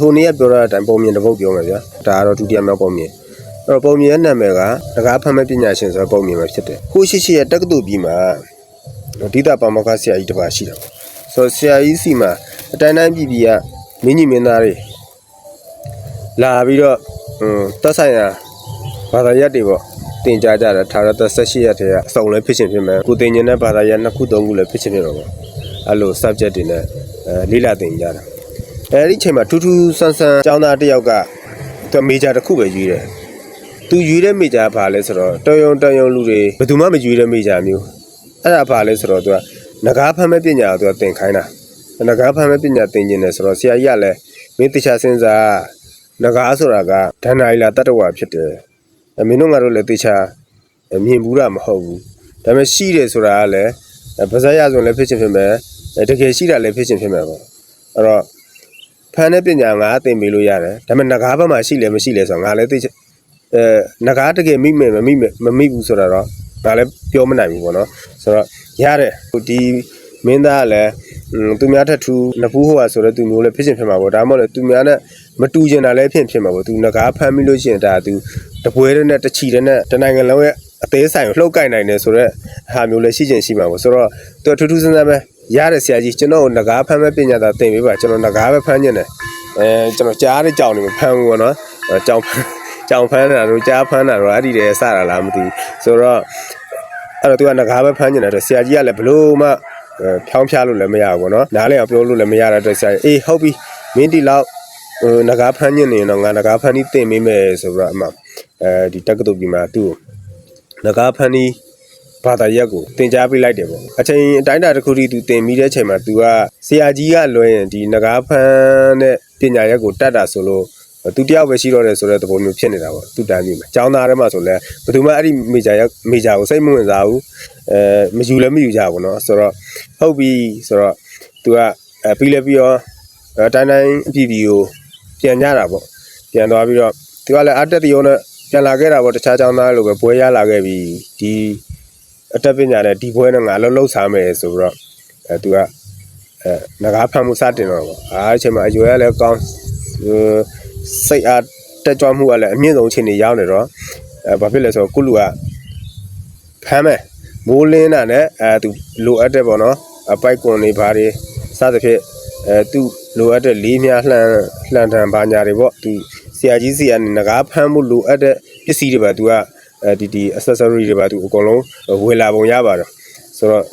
ဟိုနေ့ကပြောရတဲ့အတိုင်းပုံမြင်တစ်ပုတ်ပြောမယ်ဗျာဒါကတော့ဒုတိယမြောက်ပုံမြင်အဲ့တော့ပုံမြင်ရဲ့နာမည်ကတကားဖမ်းမဲ့ပညာရှင်ဆိုတဲ့ပုံမြင်ပဲဖြစ်တယ်ဟိုရှိရှိရဲ့တက္ကသိုလ်ပြီးမှာဒိတာပါမောက္ခဆရာကြီးတစ်ပါးရှိတယ်ပေါ့ဆိုတော့ဆရာကြီးစီမှာအတိုင်းတိုင်းပြည်ပြည်ကမင်းကြီးမင်းသားတွေလာပြီးတော့ဟွန်းတက်ဆိုင်ရာဘာသာရပ်တွေပေါ့တင်ကြကြတယ်ထာရတ18ရက်တည်းကအစုံလည်းဖြစ်ရှင်ဖြစ်မယ်ကိုတင်ញင်တဲ့ဘာသာရပ်နှစ်ခုသုံးခုလည်းဖြစ်ရှင်ဖြစ်တော့ပေါ့အဲ့လို subject တွေနဲ့အဲလေးလာတင်ကြတာ အဲဒီအချိန်မှာထူးထူးဆန်းဆန်းကျောင်းသားတစ်ယောက်ကသူမေဂျာတစ်ခုပဲယူတယ်။သူယူတဲ့မေဂျာကဘာလဲဆိုတော့တော်ယုံတော်ယုံလူတွေဘယ်သူမှမယူတဲ့မေဂျာမျိုး။အဲ့ဒါဘာလဲဆိုတော့သူကငကားဖမ်းမဲ့ပညာကိုသူကသင်ခိုင်းတာ။ငကားဖမ်းမဲ့ပညာသင်ခြင်းနဲ့ဆိုတော့ဆရာကြီးကလည်းမင်းတရားစင်စားငကားဆိုတာကဒဏ္ဍာရီလာတတ္တဝါဖြစ်တယ်။အမင်းတို့ငါတို့လည်းတရားမြင်ဘူးတာမဟုတ်ဘူး။ဒါပေမဲ့ရှိတယ်ဆိုတာကလည်းဗဇက်ရဆိုလည်းဖြစ်ချင်းဖြစ်မယ်။တကယ်ရှိတာလည်းဖြစ်ချင်းဖြစ်မယ်ပေါ့။အဲ့တော့ ဖန်တဲ့ပညာငါသင်ပေးလို့ရတယ်ဒါပေမဲ့ငကားဘက်မှာရှိလဲမရှိလဲဆိုတော့ငါလည်းသိချင်အဲငကားတကယ်မိမယ်မမိမယ်မမိဘူးဆိုတော့ငါလည်းပြောမနိုင်ဘူးပေါ့နော်ဆိုတော့ရတယ်ဟိုဒီမင်းသားကလည်းဟွန်းသူများထက်ထူနဖူးဟိုဟာဆိုတော့သူမျိုးလည်းဖြစ်ချင်ဖြစ်မှာပေါ့ဒါမှမဟုတ်လည်းသူများနဲ့မတူချင်တာလည်းဖြစ်ဖြစ်မှာပေါ့သူငကားဖမ်းပြီးလို့ရှိရင်ဒါသူတပွဲတဲ့နဲ့တချီတဲ့နဲ့တနိုင်ငံလုံးရဲ့အသေးဆိုင်ကိုလှုပ်ကင်နိုင်တယ်ဆိုတော့ဟာမျိုးလည်းရှိချင်ရှိမှာပေါ့ဆိုတော့သူထူးထူးဆန်းဆန်းပဲ ရတယ်ဆရာကြီးကျွန်တော်ငကားဖမ်းမဲ့ပညာသာသင်ပေးပါကျွန်တော်ငကားပဲဖမ်းနေတယ်အဲကျွန်တော်ကြားတဲ့ကြောင်တွေမဖမ်းဘူးပေါ့နော်အဲကြောင်ဖမ်းကြောင်ဖမ်းတာတို့ကြားဖမ်းတာတို့အဲ့ဒီတည်းစတာလားမသိဘူးဆိုတော့အဲ့တော့သူကငကားပဲဖမ်းနေတာတော့ဆရာကြီးကလည်းဘလို့မှအဲဖြောင်းဖျားလို့လည်းမရဘူးပေါ့နော်နားလည်းအောင်ပြောလို့လည်းမရတဲ့အတွက်ဆရာကြီးအေးဟုတ်ပြီမင်းဒီလောက်ဟိုငကားဖမ်းညင်နေရင်တော့ငါငကားဖမ်းပြီးတင်ပေးမယ်ဆိုတော့အမှအဲဒီတက္ကသိုလ်ပြည်မှာသူ့ကိုငကားဖမ်းပြီး ဘာသာရပ်ကိုသင်ကြားပေးလိုက်တယ်ပေါ့အချိန်အတိုင်းအတာတစ်ခုထိသူသင်ပြီးတဲ့အချိန်မှာသူကဆရာကြီးကလွှဲရင်ဒီငကားဖန်းနဲ့ပညာရပ်ကိုတတ်တာဆိုလို့သူတယောက်ပဲရှိတော့တယ်ဆိုတဲ့သဘောမျိုးဖြစ်နေတာပေါ့သူတမ်းပြီမှာကျောင်းသားတွေမှာဆိုလဲဘယ်သူမှအဲ့ဒီမေဂျာရောက်မေဂျာကိုစိတ်မဝင်စားဘူးအဲမယူလည်းမယူကြဘူးเนาะဆိုတော့ဟုတ်ပြီဆိုတော့သူကပြီးလဲပြီးတော့တိုင်းတိုင်းအပြည်ပြည်ကိုပြန်ကြတာပေါ့ပြန်သွားပြီးတော့သူကလည်းအတက်တရောနဲ့ပြန်လာခဲ့တာပေါ့တခြားကျောင်းသားလိုပဲပွဲရလာခဲ့ပြီးဒီ အတက်ပညာနဲ့ဒီဘွဲနဲ့ငါလှုပ်လှုပ်စားမယ်ဆိုပြီးတော့အဲသူကအဲငကားဖမ်းမှုစတင်တော့ပေါ့အားအချိန်မှာအရွယ်ကလည်းကောင်းဟိုစိတ်အားတက်ကြွမှုကလည်းအမြင့်ဆုံးအချိန်နေရောက်နေတော့အဲဘာဖြစ်လဲဆိုတော့ကုလူကဖမ်းမယ်မိုးလင်းတာနဲ့အဲသူလိုအပ်တဲ့ပေါ့နော်အပိုက်ကွန်တွေဘာတွေစသဖြင့်အဲသူလိုအပ်တဲ့လေးများလှန်လှန်ထန်ဘာညာတွေပေါ့သူဆရာကြီးစီကနေငကားဖမ်းမှုလိုအပ်တဲ့ပစ္စည်းတွေပါသူက အဲဒီဒီ accessory တွေပါသူအကုန်လုံးဝယ်လာပုံရပါတယ်ဆိုတော့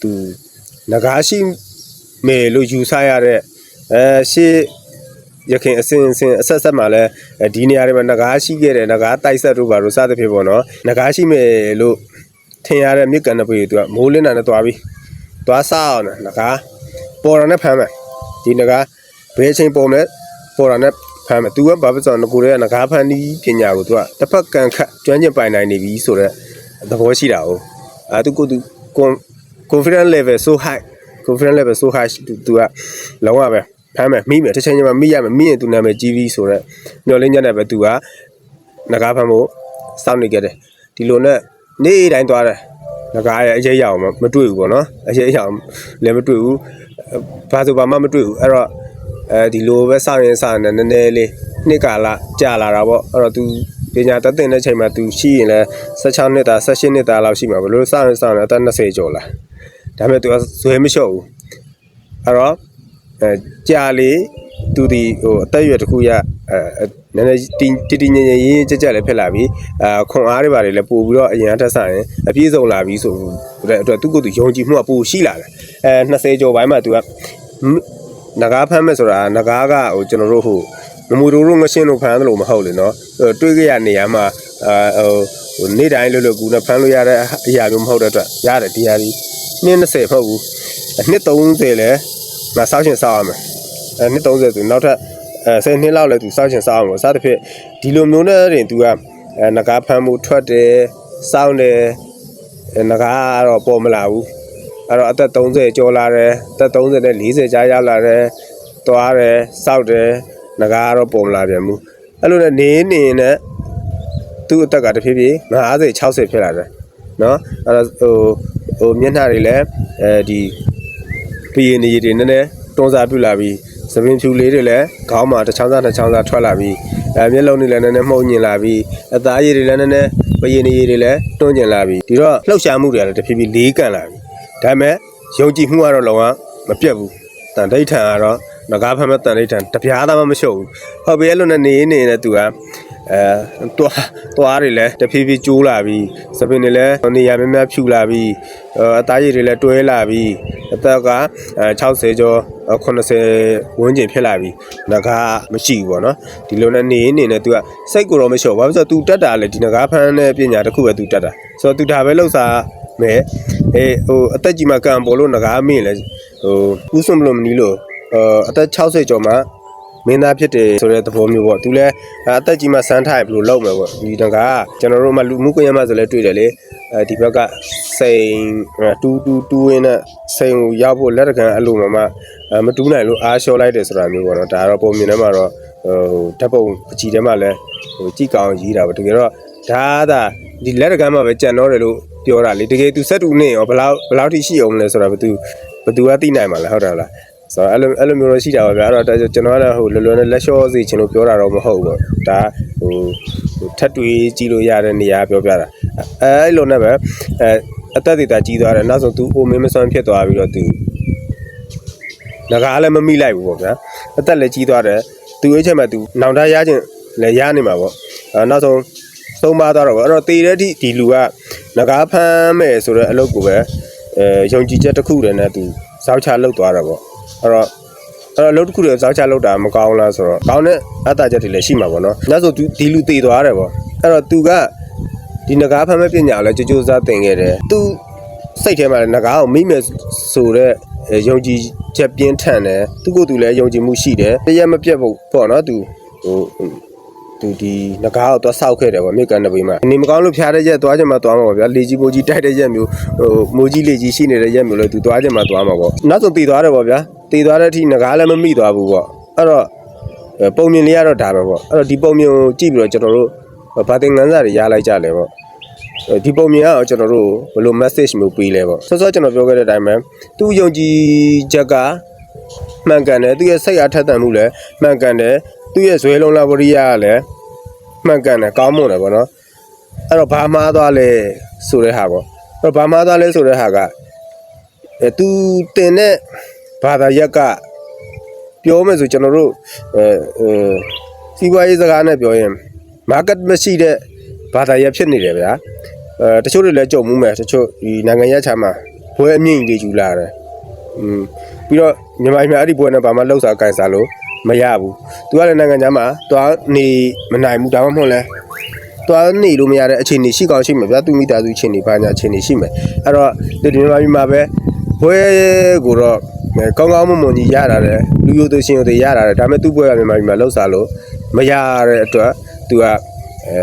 သူငကားရှိမယ်လို့ယူဆရတဲ့အဲရှေ့ရခင်အစင်အစင်အဆက်ဆက်မှာလဲဒီနေရာတွေမှာငကားရှိခဲ့တယ်ငကားတိုက်ဆက်တို့ပါလို့စသဖြင့်ပေါ့နော်ငကားရှိမယ်လို့ထင်ရတဲ့မြစ်ကန်တဲ့ပြေသူကမိုးလင်းတာနဲ့တွားပြီးတွားစားအောင်ငကားပေါ်တာနဲ့ဖမ်းမယ်ဒီငကားဘယ်အချိန်ပေါ်မလဲပေါ်တာနဲ့ ဖမ်းမယ်သူကဘာဖြစ်ဆိုတော့ကိုရဲငကားဖမ်းဒီပညာကိုသူကတစ်ဖက်ကန်ခတ်ကျွမ်းကျင်ပိုင်နိုင်နေပြီဆိုတော့သဘောရှိတာ哦အဲသူကိုသူ confidence level so high confidence level so high သူသူကလောကပဲဖမ်းမယ်မိမယ်တစ်ချိန်ချိန်မှာမိရမယ်မိရင်သူနာမည်ကြီးပြီဆိုတော့ညှော်လင်းချက်နဲ့ပဲသူကငကားဖမ်းဖို့စောင့်နေကြတယ်ဒီလိုနဲ့နေ့တိုင်းသွားတယ်ငကားရဲ့အရေးရအောင်မတွေ့ဘူးပေါ့နော်အရေးရအောင်လည်းမတွေ့ဘူးဘာဆိုဘာမှမတွေ့ဘူးအဲ့တော့ အဲဒီလိုပဲစောင့်ရင်စောင့်နေနည်းနည်းလေးနှစ်ကာလကြာလာတာပေါ့အဲ့တော့သူပညာတတ်တဲ့ချိန်မှာသူရှိရင်လည်း16နှစ်သား18နှစ်သားလောက်ရှိမှာဘယ်လိုစောင့်ရင်စောင့်နေအသက်20ကျော်လာဒါပေမဲ့သူကဇွဲမလျှော့ဘူးအဲ့တော့အဲကြာလေသူဒီဟိုအသက်အရွယ်တစ်ခုရအဲနည်းနည်းတီတီတီငင်ငင်ရင်းရင်းကြက်ကြက်လည်းဖြစ်လာပြီအာခွန်အားတွေပါတယ်လည်းပို့ပြီးတော့အရင်အထက်ဆိုင်ရင်အပြည့်စုံလာပြီဆိုတဲ့အတွက်သူကသူယုံကြည်မှုကပိုရှိလာတယ်အဲ20ကျော်ပိုင်းမှာသူက နဂါးဖမ်းမဲ့ဆိုတာနဂါးကဟိုကျွန်တော်တို့ဟိုမမူတို့တို့ငရှင်းတို့ဖမ်းတယ်လို့မဟုတ်လေနော်တွေးကြရနေရမှာအာဟိုဟိုနေ့တိုင်းလို့လို့ကူနဲ့ဖမ်းလို့ရတဲ့အရာမျိုးမဟုတ်တဲ့အတွက်ရတယ်ဒီဟာဒီနှစ်20မဟုတ်ဘူးနှစ်30လဲငါစောက်ရှင်စောက်ရမယ်အဲနှစ်30ဆိုနောက်ထပ်အဲ10နှစ်လောက်လဲသူစောက်ရှင်စောက်အောင်လို့စသဖြင့်ဒီလိုမျိုးနဲ့တင်သူကအဲငကားဖမ်းမှုထွက်တယ်စောက်တယ်အဲငကားကတော့ပေါ်မလာဘူး အဲ့တော့အသက်30ကျော်လာတယ်အသက်30နဲ့40ကြားရောက်လာတယ်သွားတယ်စောက်တယ်ငကားကတော့ပေါ်မလာပြန်ဘူးအဲ့လိုနဲ့နေနေနဲ့သူ့အသက်ကတဖြည်းဖြည်း50 60ဖြစ်လာတယ်နော်အဲ့တော့ဟိုဟိုမျက်နှာတွေလည်းအဲဒီဘီရင်နေတွေနည်းနည်းတွန်းစားပြလာပြီးစပင်ဖြူလေးတွေလည်းခေါင်းမှာတစ်ချောင်းစားတစ်ချောင်းစားထွက်လာပြီးအဲမျက်လုံးတွေလည်းနည်းနည်းမှုန်ညင်လာပြီးအသားရည်တွေလည်းနည်းနည်းပရင်ရည်တွေလည်းတွန်းကျင်လာပြီးဒီတော့လှုပ်ရှားမှုတွေကလည်းတဖြည်းဖြည်းလေးကန်လာပြီး ဒါပေမဲ့ယုံကြည်မှုကတော့လုံးဝမပြတ်ဘူးတန်ဒိဋ္ဌံကတော့ငကားဖမ်းမဲ့တန်ဒိဋ္ဌံတပြားသားမှမရှုပ်ဘူးဟုတ်ပြီအဲ့လိုနဲ့နေနေနေသူကအဲတွားတွားတွေလည်းတဖြည်းဖြည်းကျိုးလာပြီးစပင်တွေလည်းနေရာများများဖြူလာပြီးအသားရည်တွေလည်းတွဲလာပြီးအသက်ကအဲ60ကျော်80ဝန်းကျင်ဖြစ်လာပြီးငကားမရှိဘူးပေါ့နော်ဒီလိုနဲ့နေနေနေသူကစိတ်ကိုတော့မလျှော့ဘာဖြစ်လို့သူတက်တာလေဒီငကားဖမ်းတဲ့ပညာတစ်ခုပဲသူတက်တာဆိုတော့သူဒါပဲလှုပ်စား မဲ့အေးဟိုအသက်ကြီးမှကံပေါ်လို့ငကားမင်းလေဟိုဥစွန်မလို့မနီးလို့အသက်60ကျော်မှမင်းသားဖြစ်တယ်ဆိုတဲ့သဘောမျိုးပေါ့သူလည်းအသက်ကြီးမှစမ်းထားရဘယ်လိုလုပ်မယ်ပေါ့ဒီတကားကျွန်တော်တို့မှလူမှုကွန်ရက်မှာဆိုလဲတွေ့တယ်လေအဲဒီဘက်ကစိန်တူတူတူဝင်းနဲ့စိန်ကိုရောက်ဖို့လက်တကန်အလိုမှမမတူးနိုင်လို့အားလျှော့လိုက်တယ်ဆိုတာမျိုးပေါ့နော်ဒါကတော့ပုံမြင်ထဲမှာတော့ဟိုဓာတ်ပုံအကြည့်ထဲမှာလဲဟိုကြည့်ကောင်းရေးတာပေါ့တကယ်တော့ဒါသာဒီလက်တကန်မှာပဲကြံတော့တယ်လို့ ပြောတာလေတကယ်သူစက်တူနဲ့ရောဘယ်လောက်ဘယ်လောက်ထိရှိအောင်လဲဆိုတာဘသူဘသူကသိနိုင်မှာလားဟုတ်တယ်လားဆိုတော့အဲ့လိုအဲ့လိုမျိုးတော့ရှိတာပါဗျာအဲ့တော့ကျွန်တော်ကတော့ဟိုလွယ်လွယ်နဲ့လက်လျှော့စေချင်လို့ပြောတာတော့မဟုတ်ဘူးဒါဟိုထပ်တွေးကြည့်လို့ရတဲ့နေရာပြောပြတာအဲ့လိုနဲ့ပဲအဲအသက်သေးတာကြီးသွားတယ်နောက်ဆုံးသူအိုမင်းမစွမ်းဖြစ်သွားပြီးတော့သူငကားလည်းမမိလိုက်ဘူးပေါ့ဗျာအသက်လည်းကြီးသွားတယ်သူအချက်မဲ့သူနောင်တရရချင်းလည်းရနေမှာပေါ့နောက်ဆုံး သုံးပါသွားတော့ပေါ့အဲ့တော့တေတဲ့အထိဒီလူကငကားဖမ်းမယ်ဆိုတော့အလုပ်ကိုပဲအဲယုံကြည်ချက်တစ်ခုတည်းနဲ့သူဇောက်ချလောက်သွားတာပေါ့အဲ့တော့အဲ့တော့လောက်တစ်ခုတည်းဇောက်ချလောက်တာမကောင်းလားဆိုတော့ကောင်းတဲ့အတချက်တွေလည်းရှိမှာပေါ့နော်။ဒါဆိုသူဒီလူတေသွားတယ်ပေါ့။အဲ့တော့သူကဒီငကားဖမ်းမဲ့ပညာကိုလည်းကြိုးကြိုးစားသင်ခဲ့တယ်။သူစိတ်ထဲမှာလည်းငကားကိုမိမယ်ဆိုတော့ယုံကြည်ချက်ပြင်းထန်တယ်။သူ့ကိုယ်သူလည်းယုံကြည်မှုရှိတယ်။တရားမပြတ်ဖို့ပေါ့နော်သူဟို သူဒီငကားကိုသွားဆောက်ခဲ့တယ်ပေါ့မြေကန်တပိမှာနေမကောင်းလို့ဖျားတဲ့ရက်သွားချင်မှသွားမှာပေါ့ဗျာလေကြီးပိုကြီးတိုက်တဲ့ရက်မျိုးဟိုမိုးကြီးလေကြီးရှိနေတဲ့ရက်မျိုးလေ तू သွားချင်မှသွားမှာပေါ့နောက်ဆုံးတည်သွားတယ်ပေါ့ဗျာတည်သွားတဲ့အထိငကားလည်းမမိသွားဘူးပေါ့အဲ့တော့ပုံမြင်လေးကတော့ဒါပဲပေါ့အဲ့တော့ဒီပုံမြင်ကိုကြည့်ပြီးတော့ကျွန်တော်တို့ဗာတင်ငန်းစာတွေရလိုက်ကြလဲပေါ့ဒီပုံမြင်အောင်ကျွန်တော်တို့ဘယ်လို message မျိုးပေးလဲပေါ့ဆောစောကျွန်တော်ပြောခဲ့တဲ့အတိုင်းပဲသူယုံကြည်ချက်ကမှန်ကန်တယ်သူရဲ့စိတ်အားထက်သန်မှုလည်းမှန်ကန်တယ် သူရဲ့ဇွဲလုံးလာဝရိယကလည်းမှန်ကန်တယ်ကောင်းမွန်တယ်ပေါ့နော်အဲ့တော့ဘာမှားသွားလဲဆိုတဲ့ဟာပေါ့အဲ့တော့ဘာမှားသွားလဲဆိုတဲ့ဟာကအဲသူတင်တဲ့ဘာသာရက်ကပြောမယ်ဆိုကျွန်တော်တို့အဲအဲစီးပွားရေးစကားနဲ့ပြောရင် market မရှိတဲ့ဘာသာရပ်ဖြစ်နေတယ်ဗျာအဲတချို့တွေလည်းကြုံမှုမယ်တချို့ဒီနိုင်ငံရပ်ခြားမှာဘွဲအမြင့်ကြီးတွေယူလာတယ်อืมပြီးတော့မြန်မာပြည်မှာအဲ့ဒီဘွဲနဲ့ဘာမှလှုပ်ရှားကန်စားလို့ မရဘူးသူကလည်းနိုင်ငံခြားမှာတွားနေမနိုင်ဘူးဒါမှမဟုတ်လဲတွားနေလို့မရတဲ့အခြေအနေရှိကောင်းရှိမှာဗျာသူမိသားစုအခြေအနေဘာညာအခြေအနေရှိမယ်အဲ့တော့ဒီမြန်မာပြည်မှာပဲဘွဲကိုတော့ကောင်းကောင်းမွန်မွန်ကြီးရတာတယ်လူယိုသူရှင်ယိုသူရတာတယ်ဒါပေမဲ့သူ့ဘွဲကမြန်မာပြည်မှာလှုပ်ရှားလို့မရတဲ့အတွက်သူကအဲ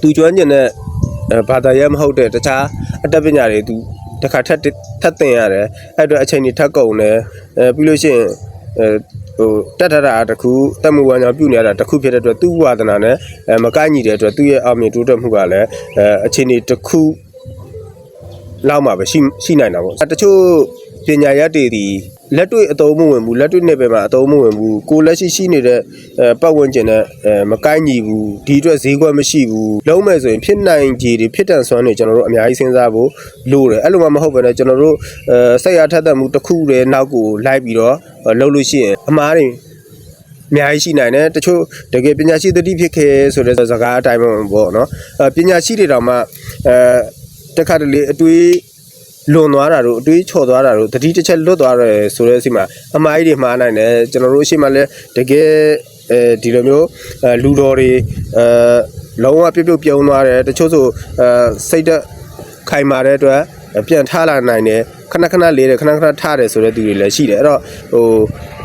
သူကျွမ်းကျင်တဲ့ဘာသာရပ်မဟုတ်တဲ့တခြားအတတ်ပညာတွေသူတစ်ခါထပ်ထပ်သင်ရတယ်အဲ့အတွက်အချိန်ကြီးထပ်ကုန်တယ်အဲပြီးလို့ရှိရင်အဲ ဟိုတက်ထတာတစ်ခုတက်မှုဝါညာပြုနေရတာတစ်ခုဖြစ်တဲ့အတွက်သူ့ဝါဒနာနဲ့အဲမကိုက်ညီတဲ့အတွက်သူ့ရဲ့အောင်မြင်တိုးတက်မှုကလည်းအဲအချိန်ကြီးတစ်ခုလောက်မှပဲရှိရှိနိုင်တာပေါ့တချို့ပညာရပ်တွေဒီ လက်တွေ့အသုံးမဝင်ဘူးလက်တွေ့နဲ့ပဲမှာအသုံးမဝင်ဘူးကိုလက်ရှိရှိနေတဲ့အဲပတ်ဝန်းကျင်နဲ့အဲမကိုက်ညီဘူးဒီအတွက်ဈေးကွက်မရှိဘူးလုံးမဲ့ဆိုရင်ဖြစ်နိုင်ခြေတွေဖြစ်တန်ဆွမ်းတွေကျွန်တော်တို့အများကြီးစဉ်းစားဖို့လိုတယ်အဲ့လိုမှမဟုတ်ဘဲနဲ့ကျွန်တော်တို့အဲစိတ်အားထက်သန်မှုတစ်ခုတည်းနောက်ကိုလိုက်ပြီးတော့လှုပ်လို့ရှိရင်အမားတွေအများကြီးရှိနိုင်တယ်တချို့တကယ်ပညာရှိသတိဖြစ်ခဲ့ဆိုတဲ့စကားအတိုင်းပေါ့နော်အဲပညာရှိတွေတောင်မှအဲတခါတလေအတွေး လွန်သွားတာတို့အတွေးချော်သွားတာတို့တတိတစ်ချက်လွတ်သွားတယ်ဆိုတဲ့အစီမှာအမားကြီးတွေမှားနိုင်တယ်ကျွန်တော်တို့အရှိမလဲတကယ်အဲဒီလိုမျိုးအဲလူတော်တွေအဲလုံးဝပြုတ်ပြုတ်ပြုံးသွားတယ်တချို့ဆိုအဲစိတ်သက်ခိုင်မာတဲ့အတွက်ပြန်ထားလာနိုင်တယ်ခဏခဏလေးတယ်ခဏခဏထားတယ်ဆိုတဲ့သူတွေလည်းရှိတယ်အဲ့တော့ဟို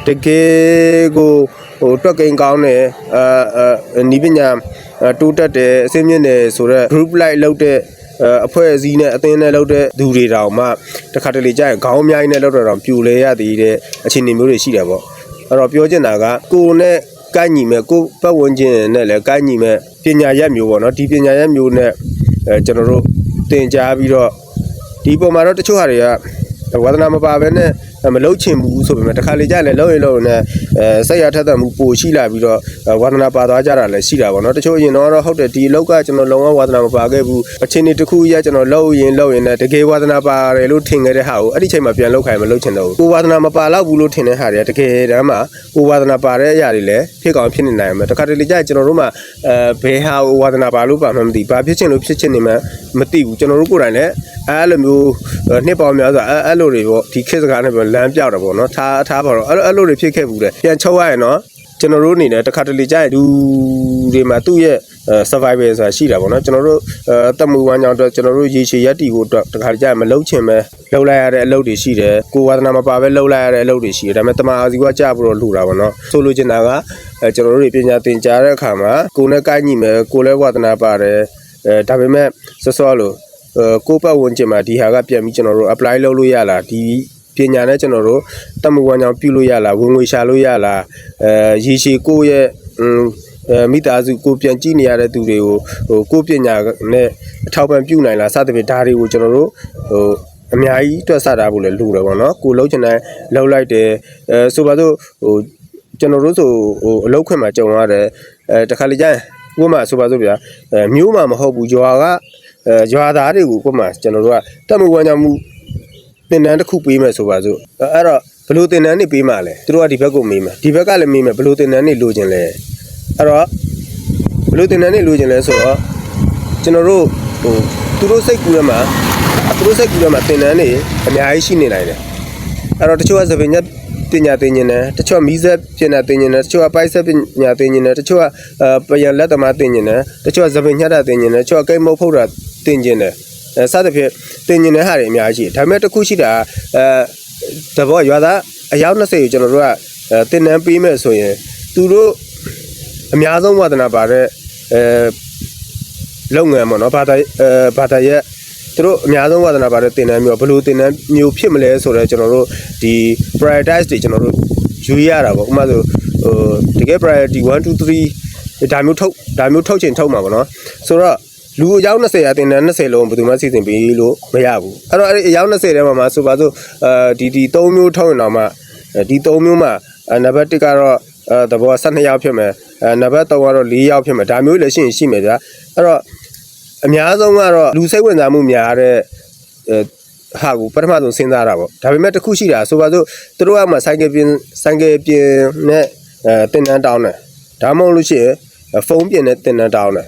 တကယ်ကိုဟိုတွက်ကိန်းကောင်းတယ်အာအာနီးပညာတိုးတက်တယ်အစင်းမြင့်တယ်ဆိုတော့ group like လောက်တဲ့ အဖွဲ့အစည်းနဲ့အသင်းနဲ့လောက်တဲ့သူတွေတောင်မှတခါတလေကြာရင်ခေါင်းအများကြီးနဲ့လောက်တော့တောင်ပြိုလဲရသေးတဲ့အခြေအနေမျိုးတွေရှိတယ်ပေါ့အဲ့တော့ပြောချင်တာကကိုယ်နဲ့ကိုက်ညီမဲ့ကိုယ်ပတ်ဝန်းကျင်နဲ့လည်းကိုက်ညီမဲ့ပညာရက်မျိုးပေါ့နော်ဒီပညာရက်မျိုးနဲ့အဲကျွန်တော်တို့သင်ကြားပြီးတော့ဒီပုံမှာတော့တချို့ဟာတွေကဝါသနာမပါဘဲနဲ့အဲ မလုတ်ချင်ဘူးဆိုပေမဲ့တစ်ခါလေကြာလဲလုံးရင်လုံးနဲ့အဲဆက်ရထက်သန်မှုပိုရှိလာပြီးတော့အဲဝါသနာပါသွားကြတာလည်းရှိတာပေါ့နော်တချို့အရင်တော့ဟုတ်တယ်ဒီအလောက်ကကျွန်တော်လုံးဝဝါသနာမပါခဲ့ဘူးအချင်းဒီတစ်ခုရကျွန်တော်လုံးရင်လုံးရင်လည်းတကယ်ဝါသနာပါတယ်လို့ထင်ခဲ့တဲ့ဟာကိုအဲ့ဒီချိန်မှာပြန်လောက်ခိုင်းမလုတ်ချင်တော့ဘူးကိုဝါသနာမပါတော့ဘူးလို့ထင်တဲ့ဟာတွေကတကယ်တမ်းမှာကိုဝါသနာပါတဲ့အရာတွေလည်းဖြစ်ကောင်းဖြစ်နေနိုင်မှာတခါတလေကြာကျွန်တော်တို့မှာအဲဘယ်ဟာကိုဝါသနာပါလို့ပါမှမသိဘာဖြစ်ချင်လို့ဖြစ်ချင်နေမှမသိဘူးကျွန်တော်တို့ကိုယ်တိုင်လည်းအဲ့လိုမျိုးနှစ်ပေါင်းများစွာအဲ့အဲ့လိုတွေပေါ့ဒီခေတ်စကားနဲ့ပြောလမ်းပြောက်တာပေါ့နော်ထားထားပါတော့အဲ့အဲ့လိုတွေဖြစ်ခဲ့ဘူးတဲ့ပြန်ချုပ်ရရင်နော်ကျွန်တော်တို့အနေနဲ့တခါတလေကြာလူတွေမှာသူ့ရဲ့ survival ဆိုတာရှိတာပေါ့နော်ကျွန်တော်တို့အဲတမှုဝမ်းကြောင်းအတွက်ကျွန်တော်တို့ရေရှည်ရက်တီကိုအတွက်တခါတလေကြာမလုံးချင်ပဲလှုပ်လိုက်ရတဲ့အလုပ်တွေရှိတယ်ကိုဝါသနာမပါပဲလှုပ်လိုက်ရတဲ့အလုပ်တွေရှိတယ်ဒါပေမဲ့တမအာစီကကြာပြီးတော့လှူတာပေါ့နော်ဆိုလိုချင်တာကအဲကျွန်တော်တို့တွေပညာသင်ကြားတဲ့အခါမှာကိုယ်နဲ့ကိုက်ညီမယ်ကိုယ်လည်းဝါသနာပါတယ်အဲဒါပေမဲ့စောစောလို့အဲကိုယ့်ပတ်ဝန်းကျင်မှာဒီဟာကပြန်ပြီးကျွန်တော်တို့ apply လုပ်လို့ရလားဒီ ပညာနဲ့ကျွန်တော်တို့တမဝမ်းကြောင်းပြုလို့ရလားဝင်ငွေရှာလို့ရလားအဲရေရှည်ကိုယ့်ရဲ့อืมအဲမိသားစုကိုပြန်ကြည့်နေရတဲ့သူတွေကိုဟိုကိုပညာနဲ့အထောက်ပံ့ပြုနိုင်လားစသဖြင့်ဒါတွေကိုကျွန်တော်တို့ဟိုအများကြီးတွက်ဆတာဖို့လည်းလိုတယ်ပေါ့နော်ကိုလုံးချင်တဲ့လောက်လိုက်တယ်အဲဆိုပါတော့ဟိုကျွန်တော်တို့ဆိုဟိုအလောက်ခွင့်မှာကြုံရတယ်အဲတခါလေကျရင်ဥပမာဆိုပါစို့ဗျာအဲမျိုးမှမဟုတ်ဘူးရွာကအဲရွာသားတွေကိုဥပမာကျွန်တော်တို့ကတက်မှုဝမ်းကြောင်းမှု တင်တန်းတစ်ခုပေးမယ်ဆိုပါစို့အဲ့တော့ဘယ်လိုတင်တန်းနေပေးမှလဲသူတို့ကဒီဘက်ကိုမေးမှာဒီဘက်ကလည်းမေးမယ်ဘယ်လိုတင်တန်းနေလိုချင်လဲအဲ့တော့ဘယ်လိုတင်တန်းနေလိုချင်လဲဆိုတော့ကျွန်တော်တို့ဟိုသူတို့စိတ်ကူးရမှာသူတို့စိတ်ကူးရမှာတင်တန်းနေအများကြီးရှိနေနိုင်တယ်အဲ့တော့တချို့ကသပင်ညက်ပညာသင်ကျင်တယ်တချို့ကမီးဆက်ပညာသင်ကျင်တယ်တချို့ကပိုက်ဆက်ပညာသင်ကျင်တယ်တချို့ကအဲပယံလက်သမားသင်ကျင်တယ်တချို့ကသပင်ညက်တာသင်ကျင်တယ်တချို့ကကိတ်မုတ်ဖုတ်တာသင်ကျင်တယ်အဲ စသဖြင့်သင်ကျင်တဲ့ဟာတွေအများကြီးဒါပေမဲ့တစ်ခုရှိတာအဲတဘောရွာသားအယောက်20ကိုကျွန်တော်တို့ကအဲသင်တန်းပေးမယ်ဆိုရင်သူတို့အများဆုံးဝါသနာပါတဲ့အဲလုပ်ငန်းပေါ့နော်ဘာသာအဲဘာသာရဲ့သူတို့အများဆုံးဝါသနာပါတဲ့တင်တန်းမျိုးဘယ်လိုတင်တန်းမျိုးဖြစ်မလဲဆိုတော့ကျွန်တော်တို့ဒီ prioritize တွေကျွန်တော်တို့ယူရတာပေါ့ဥပမာဆိုဟိုတကယ် priority 1 2 3ဒါမျိုးထုတ်ဒါမျိုးထုတ်ချင်ထုတ်မှာပေါ့နော်ဆိုတော့ လူအယောက်20ရာတင်တန်း20လုံးဘယ်သူမှစီစဉ်ပေးလို့မရဘူးအဲ့တော့အဲ့ဒီအယောက်20ထဲမှာမှာဆိုပါစို့အဲဒီဒီ3မျိုးထုတ်ရင်တော့မှဒီ3မျိုးမှာနံပါတ်1ကတော့အဲတဘော12ယောက်ဖြစ်မယ်အဲနံပါတ်3ကတော့4ယောက်ဖြစ်မယ်ဒါမျိုးလည်းရှိရင်ရှိမယ်ဗျာအဲ့တော့အများဆုံးကတော့လူစိတ်ဝင်စားမှုများတဲ့အဲဟာကိုပထမဆုံးစဉ်းစားတာပေါ့ဒါပေမဲ့တစ်ခုရှိတာဆိုပါစို့သူတို့ကမှဆိုင်ကယ်ပြင်ဆိုင်ကယ်ပြင်နဲ့အဲတင်တန်းတောင်းတယ်ဒါမှမဟုတ်လို့ရှိရင်ဖုန်းပြင်နဲ့တင်တန်းတောင်းတယ်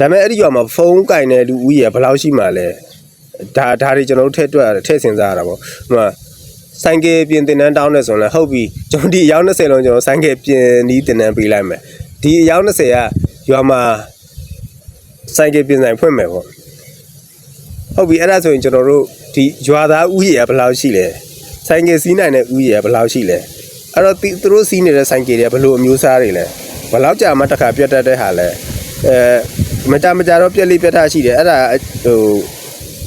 ဒါပေမဲ့အဲ့ဒီရွာမှာဖုန်းကင်တဲ့လူဦးရေဘယ်လောက်ရှိမှလဲဒါဒါတွေကျွန်တော်တို့ထည့်တွက်ရတယ်ထည့်စဉ်းစားရတာပေါ့ဟိုမှာဆိုင်ကယ်ပြင်တင်တန်းတောင်းတယ်ဆိုရင်လည်းဟုတ်ပြီကျွန်တော်ဒီအယောက်20လုံးကျွန်တော်ဆိုင်ကယ်ပြင်နီးတင်တန်းပေးလိုက်မယ်ဒီအယောက်20ကရွာမှာဆိုင်ကယ်ပြင်ဆိုင်ဖွင့်မယ်ပေါ့ဟုတ်ပြီအဲ့ဒါဆိုရင်ကျွန်တော်တို့ဒီရွာသားဦးရေကဘယ်လောက်ရှိလဲဆိုင်ကယ်စီးနိုင်တဲ့ဦးရေကဘယ်လောက်ရှိလဲအဲ့တော့သူတို့စီးနေတဲ့ဆိုင်ကယ်တွေကဘယ်လိုအမျိုးအစားတွေလဲဘယ်လောက်ကြာမှတစ်ခါပြတ်တတ်တဲ့ဟာလဲအဲ မကြမကြတော့ပြက်လေးပြတ်တာရှိတယ်အဲ့ဒါဟို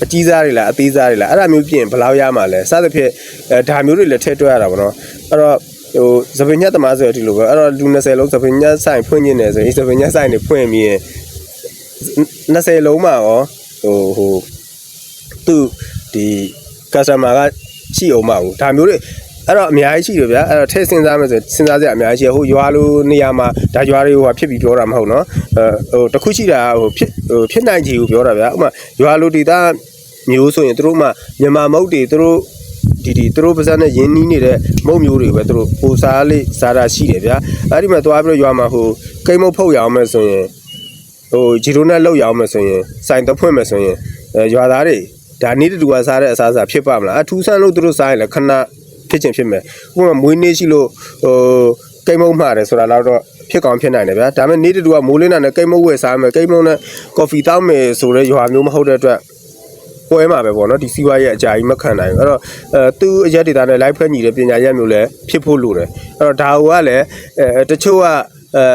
အကြီးစားတွေလားအသေးစားတွေလားအဲ့ဒါမျိုးပြင်ဘယ်လောက်ရမှာလဲစသဖြင့်အဲဒါမျိုးတွေလည်းထည့်တွက်ရတာပေါ့နော်အဲ့တော့ဟိုသပင်ညက်သမားဆိုရဒီလိုပဲအဲ့တော့လူ20လုံးသပင်ညက်ဆိုင်ဖွင့်နေတယ်ဆိုရင်သပင်ညက်ဆိုင်တွေဖွင့်ပြီးရင်20လုံးမှာရောဟိုဟိုသူဒီ customer ကရှိအောင်မဟုတ်ဒါမျိုးတွေ အဲ့တော့အများကြီးရှိတယ်ဗျာအဲ့တော့ထည့်စဉ်းစားမယ်ဆိုစဉ်းစားစရာအများကြီးရှိဟိုရွာလိုနေရာမှာဒါရွာတွေဟိုဖြစ်ပြီးပြောတာမဟုတ်နော်အဲဟိုတခုရှိတာဟိုဖြစ်ဟိုဖြစ်နိုင်ချေကိုပြောတာဗျာဥပမာရွာလိုဒေတာမျိုးဆိုရင်တို့မှမြန်မာမုတ်တွေတို့ဒီဒီသူတို့ပါဇက်နဲ့ရင်းနှီးနေတဲ့မုတ်မျိုးတွေပဲသူတို့ပိုစားလေးစားတာရှိတယ်ဗျာအဲ့ဒီမှာသွားပြီးတော့ရွာမှာဟိုကိတ်မုတ်ဖုတ်ရအောင်မယ်ဆိုရင်ဟိုဂျီရိုနဲ့လောက်ရအောင်မယ်ဆိုရင်စိုင်တဖွင့်မယ်ဆိုရင်အဲရွာသားတွေဒါနေ့တူကစားတဲ့အစားအစာဖြစ်ပါမလားအထူးဆန်းလို့သူတို့စားရင်လည်းခဏ ဖြစ်ချင်းဖြစ်မယ်ဥပမာမွေးနေ့ရှိလို့ဟိုကိတ်မုတ်မှားတယ်ဆိုတာတော့ဖြစ်ကောင်းဖြစ်နိုင်တယ်ဗျာဒါပေမဲ့နေ့တူကမိုးလင်းတာနဲ့ကိတ်မုတ်ဝယ်စားမယ်ကိတ်မုတ်နဲ့ကော်ဖီတောက်မယ်ဆိုတဲ့ရွာမျိုးမဟုတ်တဲ့အတွက်ပွဲမှာပဲပေါ့နော်ဒီစီးပွားရေးအကြာကြီးမခံနိုင်ဘူးအဲ့တော့အဲသူ့အရက်ဒေတာနဲ့ live ဖွဲ့ညီတဲ့ပညာရက်မျိုးလည်းဖြစ်ဖို့လိုတယ်အဲ့တော့ဒါဟိုကလည်းအဲတချို့ကအဲ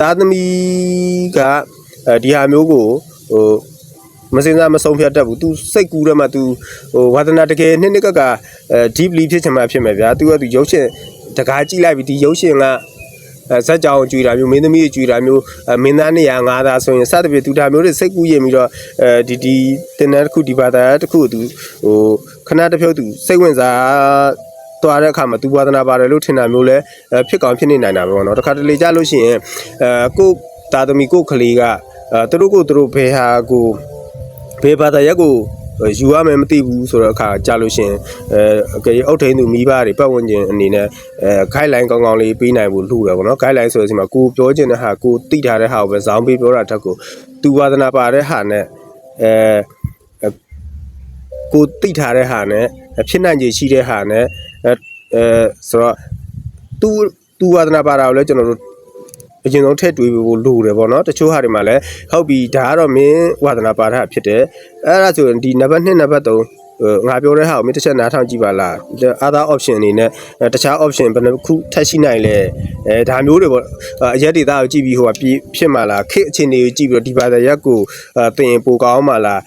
သားသမီးကအဲဒီဟာမျိုးကိုဟို မစင်စားမဆုံးဖြတ်တတ်ဘူး तू စိတ်ကူးတယ်မှာ तू ဟိုဝါသနာတကယ်နှစ်နှစ်ကကအဲ deeply ဖြစ်ချင်မှဖြစ်မယ်ဗျာ तू က तू ရုပ်ရှင်တကားကြည့်လိုက်ပြီဒီရုပ်ရှင်ကအဲဇက်ကြောင်ကြွေတာမျိုးမင်းသမီးကြွေတာမျိုးအဲမင်းသားနေရာငါးသားဆိုရင်စသဖြင့်သူဒါမျိုးတွေစိတ်ကူးရင်ပြီးတော့အဲဒီဒီတင်တဲ့တစ်ခုဒီဘာသာတစ်ခုသူဟိုခဏတစ်ဖြုတ်သူစိတ်ဝင်စား သွားတဲ့အခါမှာသူဝါသနာပါတယ်လို့ထင်တာမျိုးလည်းအဲဖြစ်ကောင်းဖြစ်နေနိုင်တာပဲပေါ့နော်တခါတလေကြာလို့ရှိရင်အဲကိုတာသမီကိုကလေးကအဲသူတို့ကိုသူတို့ဘယ်ဟာကို ဘယ်ဘာသာရက်ကိုယူရမယ်မသိဘူးဆိုတော့အခါကြာလို့ရှိရင်အဲအကေအုတ်ထိန်သူမိဘတွေပတ်ဝန်းကျင်အနေနဲ့အဲ guideline ကောင်းကောင်းလေးပေးနိုင်ဖို့လှူတယ်ပေါ့နော် guideline ဆိုတဲ့စီမှာကိုပြောချင်တဲ့ဟာကိုသိထားတဲ့ဟာကိုပဲဇောင်းပေးပြောတာတက်ကိုသူဝါသနာပါတဲ့ဟာနဲ့အဲကိုတိထားတဲ့ဟာနဲ့ဖြစ်နိုင်ခြေရှိတဲ့ဟာနဲ့အဲအဲဆိုတော့သူသူဝါဒနာပါတာကိုလည်းကျွန်တော်တို့ အရင်ဆုံးထည့်တွေးဖို့လိုတယ်ပေါ့နော်တချို့ဟာတွေမှာလည်းဟုတ်ပြီဒါကတော့မင်းဝါဒနာပါတာဖြစ်တယ်အဲ့ဒါဆိုရင်ဒီနံပါတ်2နံပါတ်3ငါပြောတဲ့ဟာကိုမင်းတစ်ချက်နားထောင်ကြည့်ပါလား other option အနေနဲ့တခြား option ဘယ်နှခုထပ်ရှိနိုင်လဲအဲဒါမျိုးတွေပေါ့အရက်ဒေတာကိုကြည့်ပြီးဟိုကဖြစ်မှာလားခစ်အခြေအနေကိုကြည့်ပြီးတော့ဒီဘာသာရက်ကိုတင်ပိုကောင်းမှာလား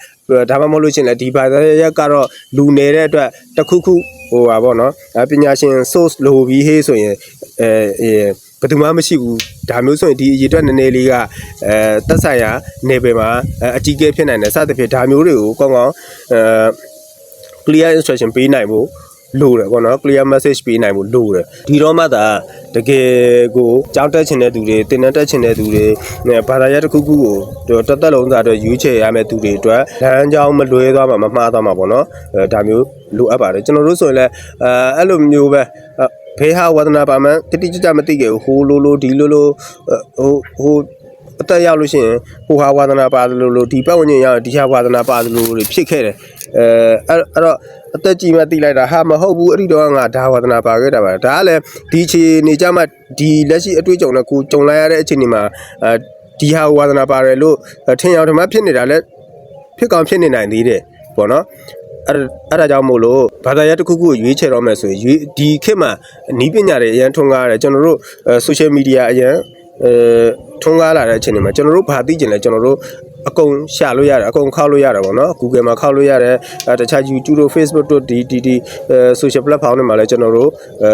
ဒါမှမဟုတ်လို့ရှရင်လည်းဒီဘာသာရပ်ကတော့လူနေတဲ့အတွက်တစ်ခုခုဟိုပါဗောနော်အပညာရှင် source လိုပြီးဟေးဆိုရင်အဲအဲ ဘယ်သူမှမရှိဘူးဒါမျိုးဆိုရင်ဒီအရေးအတွက်နည်းနည်းလေးကအဲတက်ဆိုင်ရာနေပယ်မှာအကြီးကျယ်ဖြစ်နိုင်တယ်စသဖြင့်ဒါမျိုးတွေကိုကောင်းကောင်းအဲ clear instruction ပေးနိုင်ဖို့လိုတယ်ပေါ့နော် clear message ပေးနိုင်ဖို့လိုတယ်ဒီတော့မှသာတကယ်ကိုကြောင်းတက်ချင်တဲ့သူတွေတင်တက်ချင်တဲ့သူတွေဘာသာရပ်တစ်ခုခုကိုတသက်လုံးသားအတွက်ယူချယ်ရမယ့်သူတွေအတွက်လမ်းကြောင်းမလွဲသွားမှာမမှားသွားမှာပေါ့နော်အဲဒါမျိုးလိုအပ်ပါတယ်ကျွန်တော်တို့ဆိုရင်လည်းအဲအဲ့လိုမျိုးပဲ ဖေးဟာဝဒနာပါမန်တိတိကျကျမသိခဲ့ဘူးဟိုလိုလိုဒီလိုလိုဟိုဟိုအသက်ရောက်လို့ရှိရင်ဟိုဟာဝါသနာပါတယ်လို့လို့ဒီပတ်ဝန်းကျင်ရောက်ဒီဟာဝါသနာပါတယ်လို့တွေဖြစ်ခဲ့တယ်အဲအဲ့အဲ့တော့အသက်ကြီးမှတိလိုက်တာဟာမဟုတ်ဘူးအဲ့ဒီတော့ငါဒါဝါသနာပါခဲ့တာပါဒါကလည်းဒီခြေနေကြမှဒီလက်ရှိအတွေ့အကြုံနဲ့ကိုကြုံလိုက်ရတဲ့အချိန်ဒီမှာအဲဒီဟာဝါသနာပါတယ်လို့ထင်အောင်ဓမ္မဖြစ်နေတာလည်းဖြစ်ကောင်းဖြစ်နေနိုင်သေးတယ်ပေါ့နော် အဲ့အဲ့ဒါကြောင့်မို့လို့ဘာသာရပ်တစ်ခုခုကိုရွေးချယ်တော့မယ်ဆိုရင်ရွေးဒီခေတ်မှာနီးပညာတွေအရင်ထွန်းကားရတယ်ကျွန်တော်တို့ social media အရင်အဲထွန်းကားလာတဲ့အချိန်တွေမှာကျွန်တော်တို့ဘာသိကျင်လဲကျွန်တော်တို့အကုန်ရှာလို့ရတယ်အကုန်ခောက်လို့ရတယ်ပေါ့နော် Google မှာခောက်လို့ရတယ်အဲတခြား YouTube တို့ Facebook တို့ဒီဒီဒီ social platform တွေမှာလည်းကျွန်တော်တို့အဲ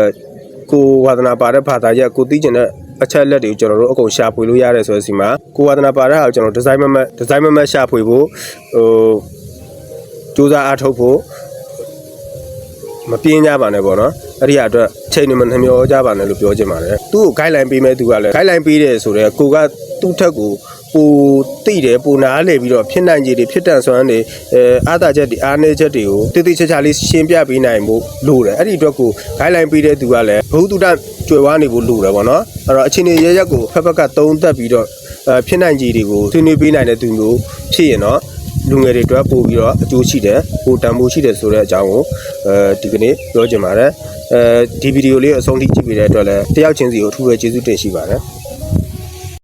ကိုဝါသနာပါတဲ့ဘာသာရပ်ကိုသိကျင်တဲ့အချက်လက်တွေကိုကျွန်တော်တို့အကုန်ရှာဖွေလို့ရတယ်ဆိုတဲ့စီမှာကိုဝါသနာပါတဲ့ဟာကိုကျွန်တော်ဒီဇိုင်းမမတ်ဒီဇိုင်းမမတ်ရှာဖွေဖို့ဟို စူးစမ်းအားထုတ်ဖို့မပြင်းကြပါနဲ့ပေါ့နော်အဲ့ဒီအတွက်ချိန်နေမနှမျောကြပါနဲ့လို့ပြောချင်ပါတယ်သူ့ကို guideline ပေးမဲ့သူကလည်း guideline ပေးတယ်ဆိုတော့ကိုကသူ့ထက်ကိုပိုတိတယ်ပိုနားလေပြီးတော့ဖြစ်နိုင်ခြေတွေဖြစ်တန်ဆွမ်းတွေအဲအားသာချက်တွေအားနည်းချက်တွေကိုတိတိကျကျလေးရှင်းပြပေးနိုင်ဖို့လိုတယ်အဲ့ဒီအတွက်ကို guideline ပေးတဲ့သူကလည်းဘ ഹു တုတကျွယ်ဝနေဖို့လိုတယ်ပေါ့နော်အဲ့တော့အချိန်ကြီးရရက်ကိုဖက်ဖက်ကသုံးသက်ပြီးတော့အဲဖြစ်နိုင်ခြေတွေကိုဆွေးနွေးပေးနိုင်တဲ့သူမျိုးဖြစ်ရင်တော့ လူငယ်တွေအတွက်ပို့ပြီးတော့အကျိုးရှိတယ်ပိုတန်ဖိုးရှိတယ်ဆိုတဲ့အကြောင်းကိုအဲဒီကနေ့ပြောချင်ပါတယ်အဲဒီဗီဒီယိုလေးအဆုံးထိကြည့်ပေးတဲ့အတွက်လည်းတယောက်ချင်းစီကိုအထူးပဲကျေးဇူးတင်ရှိပါတယ်